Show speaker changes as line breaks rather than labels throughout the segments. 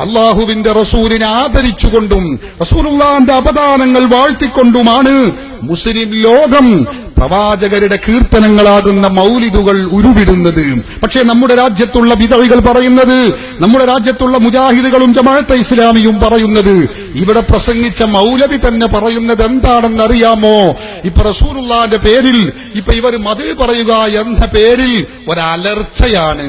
അള്ളാഹുവിന്റെ റസൂലിനെ ആദരിച്ചുകൊണ്ടും റസൂലുള്ളാന്റെ അപദാനങ്ങൾ വാഴ്ത്തിക്കൊണ്ടുമാണ് മുസ്ലിം ലോകം പ്രവാചകരുടെ കീർത്തനങ്ങളാകുന്ന മൗലിദുകൾ ഉരുവിടുന്നത്. പക്ഷേ നമ്മുടെ രാജ്യത്തുള്ള വിധവികൾ പറയുന്നത് നമ്മുടെ രാജ്യത്തുള്ള മുജാഹിദുകളും ജമാഅത്തെ ഇസ്ലാമിയും പറയുന്നത് ഇവിടെ പ്രസംഗിച്ച മൗലവി തന്നെ പറയുന്നത് എന്താണെന്ന് അറിയാമോ? ഇപ്പൊ റസൂലുള്ളാന്റെ പേരിൽ ഇപ്പൊ ഇവർ മതിൽ പറയുക എന്ന പേരിൽ ഒരലർച്ചയാണ്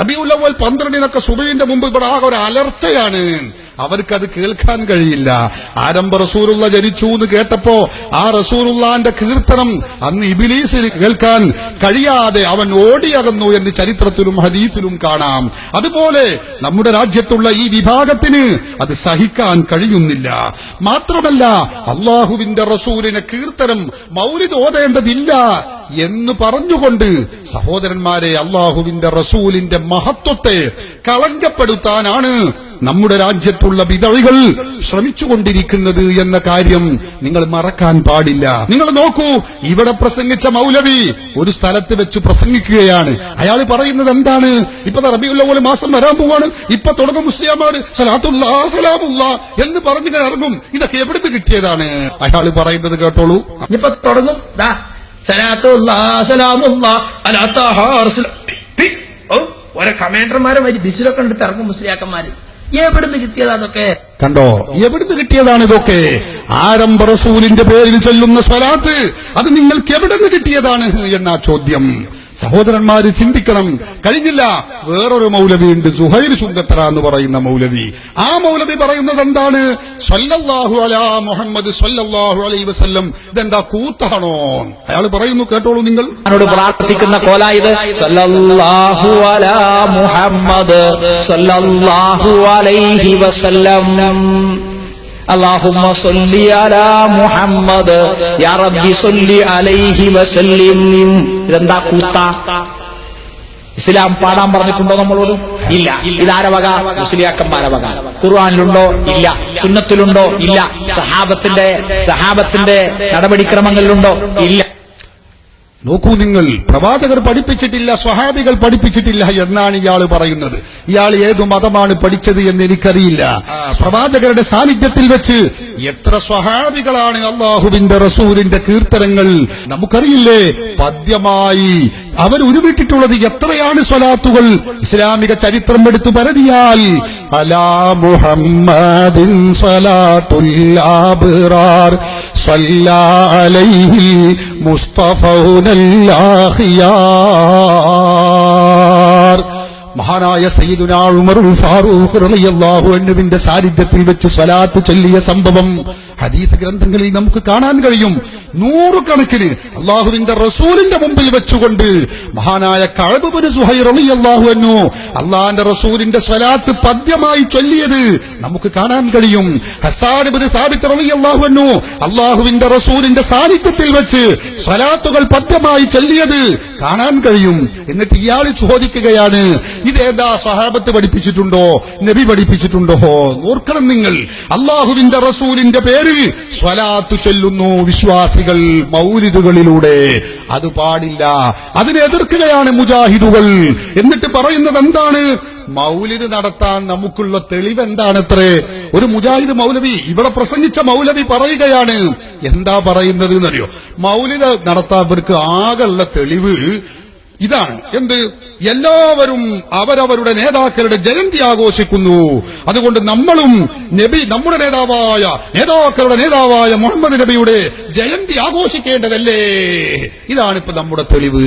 റബിയുല്ലവൽ പന്ത്രണ്ടിനൊക്കെ സുബൈന്റെ മുമ്പ് ഇവിടെ ആകെ ഒരു അലർച്ചയാണ്. അവർക്കത് കേൾക്കാൻ കഴിയില്ല. ആരംഭ റസൂലുള്ള ജനിച്ചു എന്ന് കേട്ടപ്പോ ആ റസൂലുള്ളാന്റെ കീർത്തനം അന്ന് ഇബിലീസിന് കേൾക്കാൻ കഴിയാതെ അവൻ ഓടിയകന്നു എന്ന് ചരിത്രത്തിലും ഹദീത്തിലും കാണാം. അതുപോലെ നമ്മുടെ രാജ്യത്തുള്ള ഈ വിഭാഗത്തിന് അത് സഹിക്കാൻ കഴിയുന്നില്ല. മാത്രമല്ല അള്ളാഹുവിന്റെ റസൂലിനെ കീർത്തനം മൗലിദ് ഓതേണ്ടതില്ല എന്ന് പറഞ്ഞുകൊണ്ട് സഹോദരന്മാരെ അള്ളാഹുവിന്റെ റസൂലിന്റെ മഹത്വത്തെ കളങ്കപ്പെടുത്താനാണ് നമ്മുടെ രാജ്യത്തുള്ള വിതഴികൾ ശ്രമിച്ചുകൊണ്ടിരിക്കുന്നത് എന്ന കാര്യം നിങ്ങൾ മറക്കാൻ പാടില്ല. നിങ്ങൾ നോക്കൂ ഇവിടെ പ്രസംഗിച്ച മൗലവി ഒരു സ്ഥലത്ത് വെച്ച് പ്രസംഗിക്കുകയാണ്. അയാൾ പറയുന്നത് എന്താണ്? ഇപ്പൊ റബിയുള്ള പോലെ മാസം വരാൻ പോവാണ്. ഇപ്പൊ തുടങ്ങും മുസ്ലിം എന്ന് പറഞ്ഞിങ്ങനെ ഇറങ്ങും. ഇതൊക്കെ എവിടുന്ന് കിട്ടിയതാണ്? അയാൾ പറയുന്നത് കേട്ടോളൂ.
ഇപ്പൊ തുടങ്ങും. ഓരോ കമാൻഡർമാരെ മതി ബിസിലൊക്കെ ഉണ്ട് ഇറങ്ങും മുസ്ലിയാക്കന്മാര്. എവിടുന്ന് കിട്ടിയത് അതൊക്കെ?
കണ്ടോ എവിടുന്ന് കിട്ടിയതാണ് ഇതൊക്കെ? ആരംഭ റസൂലിന്റെ പേരിൽ ചൊല്ലുന്ന സ്വലാത്ത് അത് നിങ്ങൾക്ക് എവിടുന്ന് കിട്ടിയതാണ് എന്നാ ചോദ്യം. സഹോദരന്മാര് ചിന്തിക്കണം. കഴിഞ്ഞില്ല. വേറൊരു മൗലവി ഉണ്ട്. സുഹൈർ ചുങ്കത്തറ എന്ന് പറയുന്ന മൗലവി. ആ മൗലവി പറയുന്നത് എന്താണ്? സല്ലല്ലാഹു അലാ മുഹമ്മദ് സല്ലല്ലാഹു അലൈഹി വസല്ലം. ഇതെന്താ കൂത്താണോ? അയാൾ പറയുന്നു കേട്ടോളൂ നിങ്ങൾ.
എന്നോട് പ്രാർത്ഥിക്കുന്ന കോല ഇത്. സല്ലല്ലാഹു അലാ മുഹമ്മദ് സല്ലല്ലാഹു അലൈഹി വസല്ലം. اللهم صل على മുഹമ്മദ് യാ റബ്ബി സല്ലി അലൈഹി വസല്ലിം ഇതെന്താ കൂത്ത ഇസ്ലാം പാടാൻ പറഞ്ഞിട്ടുണ്ടോ നമ്മളോട് ഇല്ല ഇതാര വക മുസ്ലിയാക്കന്മാരെ വക ഖുർആാനിലുണ്ടോ ഇല്ല സുന്നത്തിലുണ്ടോ ഇല്ല സഹാബത്തിന്റെ സഹാബത്തിന്റെ നടപടിക്രമങ്ങളിലുണ്ടോ ഇല്ല
നോക്കൂ നിങ്ങൾ പ്രവാചകർ പഠിപ്പിച്ചിട്ടില്ല സ്വഹാബികൾ പഠിപ്പിച്ചിട്ടില്ല എന്നാണ് ഇയാൾ പറയുന്നത് ഇയാൾ ഏതു മതമാണ് പഠിച്ചത് എന്ന് എനിക്കറിയില്ല ആ, പ്രവാചകരുടെ സാന്നിധ്യത്തിൽ വെച്ച് എത്ര സ്വഹാബികളാണ് അള്ളാഹുവിന്റെ റസൂലിന്റെ കീർത്തനങ്ങൾ നമുക്കറിയില്ലേ പദ്യമായി അവർ ഉരുവിട്ടിട്ടുള്ളത് എത്രയാണ് സ്വലാത്തുകൾ ഇസ്ലാമിക ചരിത്രം എടുത്തു പരതിയാൽ അലാ മുഹമ്മദിൻ സ്വലാത്തുൽ ആബ്റാർ صلى عليه المصطفون الأخيار മഹാനായ സയ്യിദുനാ ഉമറുൽ ഫാറൂഖ് റളിയല്ലാഹു അൻഹുവിന്റെ സാന്നിധ്യത്തിൽ വെച്ച് സ്വലാത്ത് ചൊല്ലിയ സംഭവം ഹദീസ് ഗ്രന്ഥങ്ങളിൽ നമുക്ക് കാണാൻ കഴിയും. നൂറുകണക്കിന് അള്ളാഹുവിന്റെ റസൂലിന്റെ മുമ്പിൽ വെച്ചുകൊണ്ട് മഹാനായ കഴബുബിന് സുഹൈർ റളിയല്ലാഹു അൻഹു അള്ളാഹിന്റെ റസൂലിന്റെ സ്വലാത്ത് പദ്യമായി ചൊല്ലിയത് നമുക്ക് കാണാൻ കഴിയും. ഹസാനിബിന് സാബിത്ത് റളിയല്ലാഹു അൻഹു അള്ളാഹുവിന്റെ റസൂലിന്റെ സാന്നിധ്യത്തിൽ വെച്ച് സ്വലാത്തുകൾ പദ്യമായി ചൊല്ലിയത് കാണാൻ കഴിയും. എന്നിട്ട് ഇയാൾ ചോദിക്കുകയാണ് ഇതേതാ സഹാബത്ത് പഠിപ്പിച്ചിട്ടുണ്ടോ? നബി പഠിപ്പിച്ചിട്ടുണ്ടോ? ഓർക്കണം നിങ്ങൾ. അള്ളാഹുവിന്റെ റസൂലിന്റെ പേരിൽ സ്വലാത്ത് ചൊല്ലുന്നു വിശ്വാസികൾ മൗലിദുകളിലൂടെ. അത് പാടില്ല. അതിനെ എതിർക്കുകയാണ് മുജാഹിദുകൾ. എന്നിട്ട് പറയുന്നത് എന്താണ്? മൗലിദ് നടത്താൻ നമുക്കുള്ള തെളിവ് എന്താണത്രേ? ഒരു മുജാഹിദ് മൗലവി ഇവിടെ പ്രസംഗിച്ച മൗലവി പറയുകയാണ്. എന്താ പറയുന്നത് എന്നറിയോ മൗലിദ് നടത്താൻ ഇവർക്ക് ആകെയുള്ള തെളിവ് ഇതാണ്. എന്ത്? എല്ലാവരും അവരവരുടെ നേതാക്കളുടെ ജയന്തി ആഘോഷിക്കുന്നു. അതുകൊണ്ട് നമ്മളും നബി നമ്മുടെ നേതാവായ നേതാക്കളുടെ നേതാവായ മുഹമ്മദ് നബിയുടെ ജയന്തി ആഘോഷിക്കേണ്ടതല്ലേ? ഇതാണ് ഇപ്പൊ നമ്മുടെ തെളിവ്.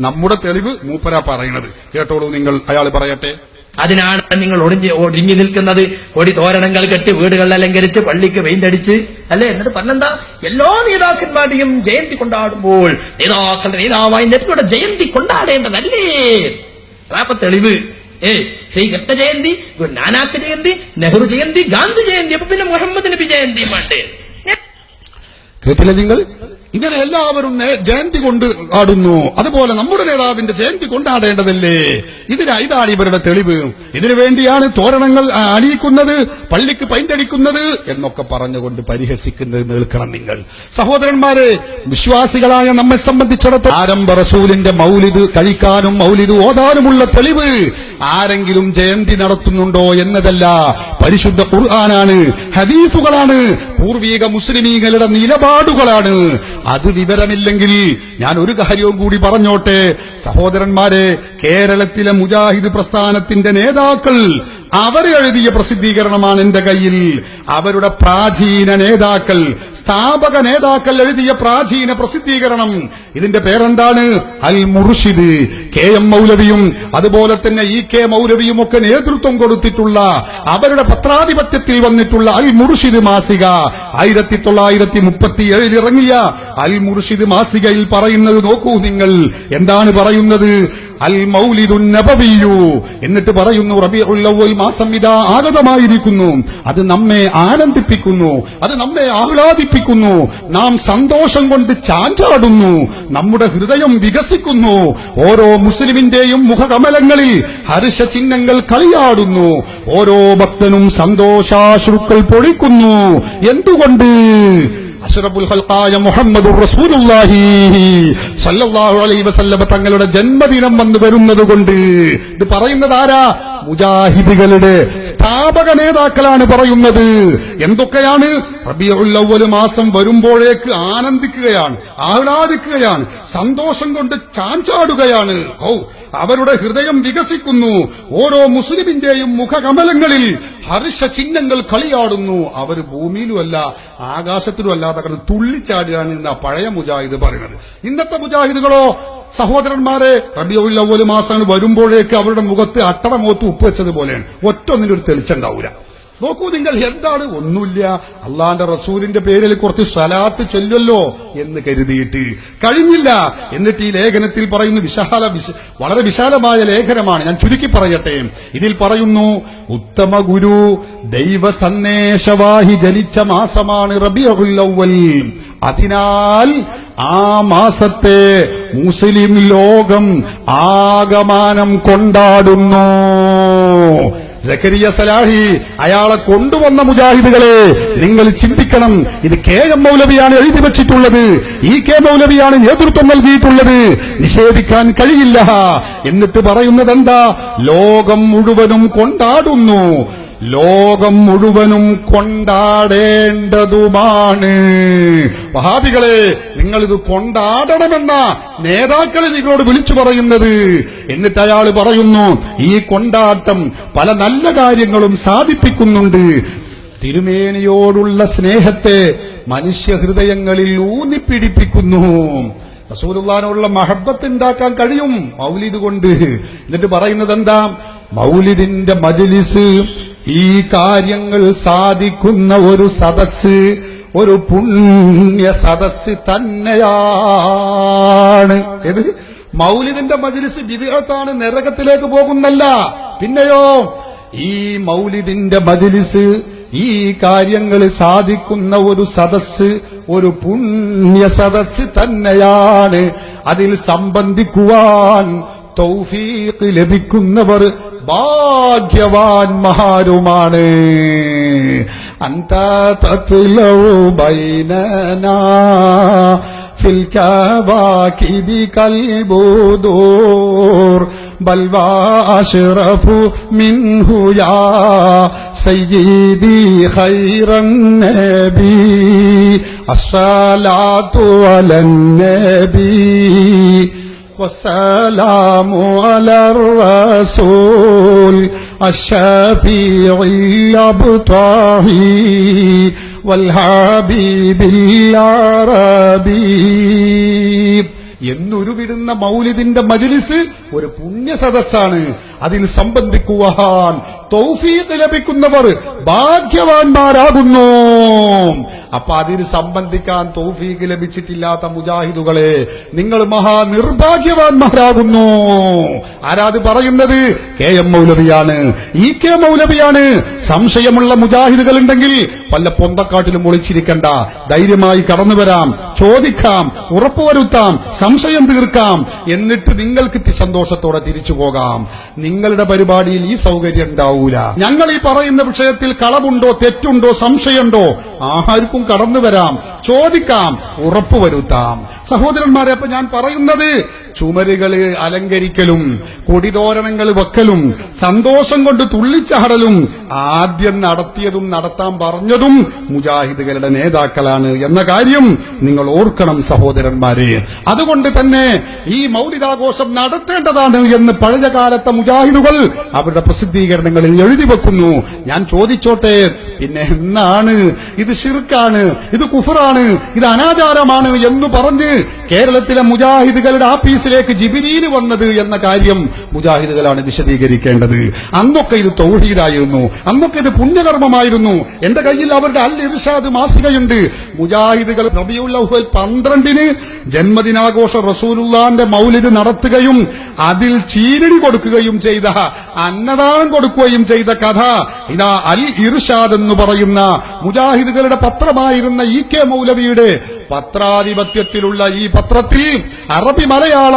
നമ്മുടെ തെളിവ് മൂപ്പര പറയുന്നത്. കേട്ടോളൂ നിങ്ങൾ അയാൾ പറയട്ടെ.
അതിനാണ് നിങ്ങൾ ഒടിഞ്ഞ് ഒടിഞ്ഞു നിൽക്കുന്നത്. കൊടി തോരണങ്ങൾ കെട്ടി വീടുകൾ അലങ്കരിച്ച് പള്ളിക്ക് വെയിന്റടിച്ച് അല്ലെ? എന്നിട്ട് പറഞ്ഞെന്താ? എല്ലാ നേതാക്കന്മാരുടെയും ജയന്തി കൊണ്ടാടുമ്പോൾ നേതാക്കളുടെ നേതാവായി നെറ്റിയുടെ ജയന്തി കൊണ്ടാടേണ്ടതല്ലേ? അതാപ്പ തെളിവ് ഏ ശ്രീ കൃഷ്ണ ജയന്തി നാനാക്ക് ജയന്തി നെഹ്റു ജയന്തി ഗാന്ധി ജയന്തി അപ്പൊ പിന്നെ മുഹമ്മദ് നബി ജയന്തി
കേട്ടില്ല നിങ്ങൾ? ഇങ്ങനെ എല്ലാവരും ജയന്തി കൊണ്ട് ആടുന്നു. അതുപോലെ നമ്മുടെ നേതാവിന്റെ ജയന്തി കൊണ്ടാടേണ്ടതല്ലേ? ഇതിനാ ഇതാണ് ഇവരുടെ തെളിവ്. ഇതിനു വേണ്ടിയാണ് തോരണങ്ങൾ അണിയിക്കുന്നത് പള്ളിക്ക് പൈന്റടിക്കുന്നത് എന്നൊക്കെ പറഞ്ഞുകൊണ്ട് പരിഹസിക്കുന്നത് നിൽക്കണം നിങ്ങൾ. സഹോദരന്മാരെ വിശ്വാസികളായ നമ്മെ സംബന്ധിച്ചിടത്തോളം ആരംഭ റസൂലിന്റെ മൗലിദ് കഴിക്കാനും മൗലിദ് ഓതാനുമുള്ള തെളിവ് ആരെങ്കിലും ജയന്തി നടത്തുന്നുണ്ടോ എന്നതല്ല. പരിശുദ്ധ ഖുർആനാണ് ഹദീസുകളാണ് പൂർവീക മുസ്ലിമീങ്ങളുടെ നിലപാടുകളാണ്. അത് വിവരമില്ലെങ്കിൽ ഞാൻ ഒരു കാര്യവും കൂടി പറഞ്ഞോട്ടെ. സഹോദരന്മാരെ കേരളത്തിലെ മുജാഹിദ് പ്രസ്ഥാനത്തിന്റെ നേതാക്കൾ അവർ എഴുതിയ പ്രസിദ്ധീകരണമാണ് എന്റെ കയ്യിൽ. അവരുടെ പ്രാചീന നേതാക്കൾ സ്ഥാപക നേതാക്കൾ എഴുതിയ പ്രാചീന പ്രസിദ്ധീകരണം. ഇതിന്റെ പേരെന്താണ്? അൽ മുർഷിദ് കെ എം മൗലവിയും അതുപോലെ തന്നെ ഇ കെ മൗലവിയും ഒക്കെ നേതൃത്വം കൊടുത്തിട്ടുള്ള അവരുടെ പത്രാധിപത്യത്തിൽ വന്നിട്ടുള്ള അൽ മുർഷിദ് മാസിക. ആയിരത്തി തൊള്ളായിരത്തി മുപ്പത്തി ഏഴിൽ ഇറങ്ങിയ അൽ മുർഷിദ് മാസികയിൽ പറയുന്നത് നോക്കൂ നിങ്ങൾ. എന്താണ് പറയുന്നത്? അൽ മൗലിദുൻ എന്നിട്ട് പറയുന്നു റബീഉൽ അവ്വൽ മാസം ഇതാ ആഗതമായിരിക്കുന്നു. അത് നമ്മെ ആനന്ദിപ്പിക്കുന്നു. അത് നമ്മെ ആഹ്ലാദിപ്പിക്കുന്നു. നാം സന്തോഷം കൊണ്ട് ചാഞ്ചാടുന്നു. നമ്മുടെ ഹൃദയം വികസിക്കുന്നു. ഓരോ മുസ്ലിമിന്റെയും മുഖകമലങ്ങളിൽ ഹർഷ ചിഹ്നങ്ങൾ കളിയാടുന്നു. ഓരോ ഭക്തനും സന്തോഷാശ്രുക്കൾ പൊഴിക്കുന്നു. എന്തുകൊണ്ട്? അഷ്റഫുൽ ഖൽഖായ മുഹമ്മദുർ റസൂലുള്ളാഹി. സല്ലല്ലാഹു അലൈഹി വസല്ലമ തങ്ങളുടെ ജന്മദിനം വന്നു വരുന്നത് കൊണ്ട് ഇത് പറയുന്നത് ആരാ? മുജാഹിദികളുടെ സ്ഥാപക നേതാക്കളാണ് പറയുന്നത്. എന്തൊക്കെയാണ്? റബിയുള്ള മാസം വരുമ്പോഴേക്ക് ആനന്ദിക്കുകയാണ് ആഹ്ലാദിക്കുകയാണ് സന്തോഷം കൊണ്ട് ചാഞ്ചാടുകയാണ്. ഓ അവരുടെ ഹൃദയം വികസിക്കുന്നു. ഓരോ മുസ്ലിമിന്റെയും മുഖകമലങ്ങളിൽ ഹർഷ ചിഹ്നങ്ങൾ കളിയാടുന്നു. അവർ ഭൂമിയിലുമല്ല ആകാശത്തിലും അല്ലാതെ കിടന്ന് തുള്ളിച്ചാടുകയാണ് എന്ന പഴയ മുജാഹിദ് പറയുന്നത്. ഇന്നത്തെ മുജാഹിദുകളോ സഹോദരന്മാരെ റബിയുൽ അവ്വൽ മാസം വരുമ്പോഴേക്ക് അവരുടെ മുഖത്ത് അട്ടട മുഖത്ത് ഉപ്പ് വെച്ചതുപോലെയാണ്. ഒറ്റ ഒന്നിനൊരു തെളിച്ചുണ്ടാവൂല നോക്കൂ നിങ്ങൾ എന്താണ്? ഒന്നുമില്ല. അള്ളാന്റെ റസൂലിന്റെ പേരിൽ കുറച്ച് സ്വലാത്ത് ചൊല്ലല്ലോ എന്ന് കരുതിയിട്ട്. കഴിഞ്ഞില്ല. എന്നിട്ട് ഈ ലേഖനത്തിൽ പറയുന്ന വിശാല വളരെ വിശാലമായ ലേഖനമാണ്. ഞാൻ ചുരുക്കി പറയട്ടെ. ഇതിൽ പറയുന്നു ഉത്തമ ഗുരു ദൈവ സന്ദേശവാഹി ജനിച്ച മാസമാണ് റബിയുൽ അവ്വൽ. അതിനാൽ ആ മാസത്തെ മുസ്ലിം ലോകം ആഗമാനം കൊണ്ടാടുന്നു. സക്കരിയ സലാഹി അയാളെ കൊണ്ടുവന്ന മുജാഹിദുകളെ നിങ്ങൾ ചിന്തിക്കണം. ഇത് കെ എം മൗലവിയാണ് എഴുതി വെച്ചിട്ടുള്ളത്. ഈ കെ മൗലവിയാണ് നേതൃത്വം നൽകിയിട്ടുള്ളത്. നിഷേധിക്കാൻ കഴിയില്ല. എന്നിട്ട് പറയുന്നത് എന്താ ലോകം മുഴുവനും കൊണ്ടാടുന്നു. ലോകം മുഴുവനും കൊണ്ടാടേണ്ടതുമാണ്. വഹാബികളെ നിങ്ങൾ ഇത് കൊണ്ടാടണമെന്ന നേതാക്കളെ നിങ്ങളോട് വിളിച്ചു പറയുന്നത്. എന്നിട്ട് അയാൾ പറയുന്നു ഈ കൊണ്ടാട്ടം പല നല്ല കാര്യങ്ങളും സാധിപ്പിക്കുന്നുണ്ട്. തിരുമേനിയോടുള്ള സ്നേഹത്തെ മനുഷ്യ ഹൃദയങ്ങളിൽ ഊന്നിപ്പിടിപ്പിക്കുന്നു. റസൂലുള്ളാനോടുള്ള മഹബത്ത് ഉണ്ടാക്കാൻ കഴിയും മൗലിദ് കൊണ്ട്. എന്നിട്ട് പറയുന്നത് എന്താ മൗലിദിന്റെ മജ്ലിസ് ഈ കാര്യങ്ങൾ സാധിക്കുന്ന ഒരു സദസ് ഒരു പുണ്യ സദസ് തന്നെയാണ്. ഏത്? മൗലിദിന്റെ മജിലിസ് വിധികത്താണ് നരകത്തിലേക്ക് പോകുന്നല്ല. പിന്നെയോ ഈ മൗലിദിന്റെ മജിലിസ് ഈ കാര്യങ്ങൾ സാധിക്കുന്ന ഒരു സദസ് ഒരു പുണ്യ സദസ് തന്നെയാണ്. അതിൽ സംബന്ധിക്കുവാൻ തൗഫീഖ് ലഭിക്കുന്നവർ ഭാഗ്യവാന്മാരുമാണ് അന്ത തത്ലൗ ബൈനനാ في الكواكب كالبدور بل واشرف منه يا سيدي خير النبي الصلاة على النبي والسلام على الرسول الشفيع الأبطاهي والحبيب العربي എന്നുരുവിടുന്ന മൗലിദിന്റെ മജിലിസ് ഒരു പുണ്യ സദസ്സാണ് അതിൽ സംബന്ധിക്കുവാൻ തൗഫീഖ് ലഭിക്കുന്നവർ ഭാഗ്യവാന്മാരാകുന്നു. അപ്പൊ അതിന് സംബന്ധിക്കാൻ തൗഫീഖ് ലഭിച്ചിട്ടില്ലാത്ത മുജാഹിദുകളെ നിങ്ങൾ മഹാ നിർഭാഗ്യവാന്മാരാകുന്നു ആരാത് പറയുന്നത്? കെ എം മൗലവിയാണ്. ഇ കെ മൗലവിയാണ്. സംശയമുള്ള മുജാഹിദുകൾ ഉണ്ടെങ്കിൽ വല്ല പൊന്തക്കാട്ടിലും ഒളിച്ചിരിക്കണ്ട. ധൈര്യമായി കടന്നു വരാം. ചോദിക്കാം. ഉറപ്പുവരുത്താം. സംശയം തീർക്കാം. എന്നിട്ട് നിങ്ങൾക്ക് സന്തോഷത്തോടെ തിരിച്ചു പോകാം. നിങ്ങളുടെ പരിപാടിയിൽ ഈ സൗകര്യം ഉണ്ടാവൂല. ഞങ്ങൾ ഈ പറയുന്ന വിഷയത്തിൽ കളവുണ്ടോ തെറ്റുണ്ടോ സംശയമുണ്ടോ? ആർക്കും കടന്നു വരാം. ചോദിക്കാം ഉറപ്പുവരുത്താം. സഹോദരന്മാരെ അപ്പൊ ഞാൻ പറയുന്നത് ചുമരുകൾ അലങ്കരിക്കലും കൊടിതോരണങ്ങൾ വെക്കലും സന്തോഷം കൊണ്ട് തുള്ളിച്ചാടലും ആദ്യം നടത്തിയതും നടത്താൻ പറഞ്ഞതും മുജാഹിദുകളുടെ നേതാക്കളാണ് എന്ന കാര്യം നിങ്ങൾ ഓർക്കണം സഹോദരന്മാരെ. അതുകൊണ്ട് തന്നെ ഈ മൗലികാഘോഷം നടത്തേണ്ടതാണ് എന്ന് പഴയ കാലത്തെ മുജാഹിദുകൾ അവരുടെ പ്രസിദ്ധീകരണങ്ങളിൽ എഴുതി വെക്കുന്നു. ഞാൻ ചോദിച്ചോട്ടെ പിന്നെ എന്നാണ് ഇത് ഷിർക്കാണ് ഇത് കുഫറാണ് ഇത് അനാചാരമാണ് എന്ന് പറഞ്ഞ് കേരളത്തിലെ മുജാഹിദുകളുടെ ആഫീസിലേക്ക് ജിബിരിയിൽ വന്നത് എന്ന കാര്യം മുജാഹിദുകളാണ് വിശദീകരിക്കേണ്ടത്. അന്നൊക്കെ ഇത് തൗഹീദായിരുന്നു. അന്നൊക്കെ ഇത് പുണ്യകർമ്മമായിരുന്നു. എന്റെ കയ്യിൽ അവരുടെ അൽ ഇർഷാദ് മാസികയുണ്ട്. മുജാഹിദുകൾ നബിയുല്ലഹുൽ പന്ത്രണ്ടിന് ജന്മദിനാഘോഷ റസൂലുള്ളാന്റെ മൗലിദ് നടത്തുകയും അതിൽ ചീരടി കൊടുക്കുകയും ചെയ്ത അന്നദാനം കൊടുക്കുകയും ചെയ്ത കഥ ഇതാ അൽ ഇർഷാദ് എന്ന് പറയുന്ന മുജാഹിദുകളുടെ പത്രമായിരുന്ന ഇ കെ മൗലവിയുടെ പത്രാധിപത്യത്തിലുള്ള ഈ പത്രത്തിൽ അറബി മലയാള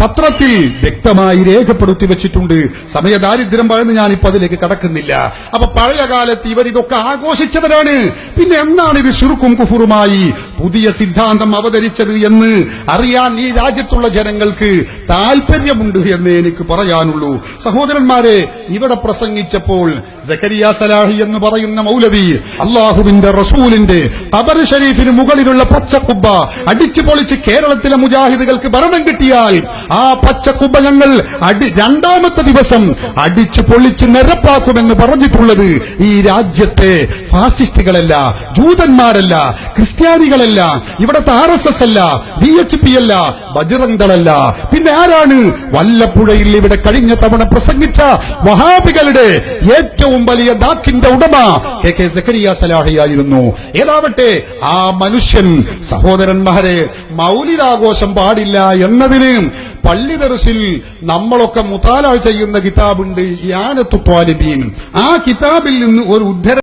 പത്രത്തിൽ വ്യക്തമായി രേഖപ്പെടുത്തി വെച്ചിട്ടുണ്ട്. സമയദാരിദ്ര്യം പറയുന്നത് ഞാൻ ഇപ്പൊ അതിലേക്ക് കടക്കുന്നില്ല. അപ്പൊ പഴയ കാലത്ത് ഇവർ ഇതൊക്കെ ആഘോഷിച്ചവരാണ്. പിന്നെ എന്നാണ് ഇത് ശുർക്കും കുഫുറുമായി പുതിയ സിദ്ധാന്തം അവതരിച്ചത് എന്ന് അറിയാൻ ഈ രാജ്യത്തുള്ള ജനങ്ങൾക്ക് താല്പര്യമുണ്ട് എന്ന് എനിക്ക് പറയാനുള്ളൂ. സഹോദരന്മാരെ ഇവിടെ പ്രസംഗിച്ചപ്പോൾ സക്കരിയ സലാഹി എന്ന് പറയുന്ന മൗലവി അള്ളാഹുവിന്റെ റസൂലിന്റെ ഖബർ ഷരീഫിന് മുകളിലുള്ള പച്ചക്കുബ്ബ അടിച്ചു പൊളിച്ച് കേരളത്തിലെ മുജാഹിദുകൾക്ക് ഭരണം കിട്ടിയാൽ ആ പച്ചക്കുബ്ബ ഞങ്ങൾ അടി രണ്ടാമത്തെ ദിവസം അടിച്ചു പൊളിച്ച് നിരപ്പാക്കുമെന്ന് പറഞ്ഞിട്ടുള്ളത് ഈ രാജ്യത്തെ ഫാസിസ്റ്റുകളല്ല ജൂതന്മാരല്ല ക്രിസ്ത്യാനികളല്ല ഇവിടത്തെ ആർ എസ് എസ് അല്ല. ബി എച്ച് പി അല്ല. ബജറംഗളല്ല പിന്നെ ആരാണ്? വല്ലപ്പുഴയിൽ ഇവിടെ കഴിഞ്ഞ തവണ പ്രസംഗിച്ച വഹാബികളുടെ ഏറ്റവും വലിയ ദാക്കിന്റെ ഉടമ കെ കെ സക്കരിയ സലാഹിയായിരുന്നു ഏതാവട്ടെ ആ മനുഷ്യൻ സഹോദരന്മാരെ മൗലികാഘോഷം പാടില്ല എന്നതിന് പള്ളി ദർസിൽ നമ്മളൊക്കെ മുത്താലാൾ ചെയ്യുന്ന കിതാബുണ്ട്. യാനത്തു ത്വാലിബീൻ ആ കിതാബിൽ നിന്ന് ഒരു ഉദ്ധര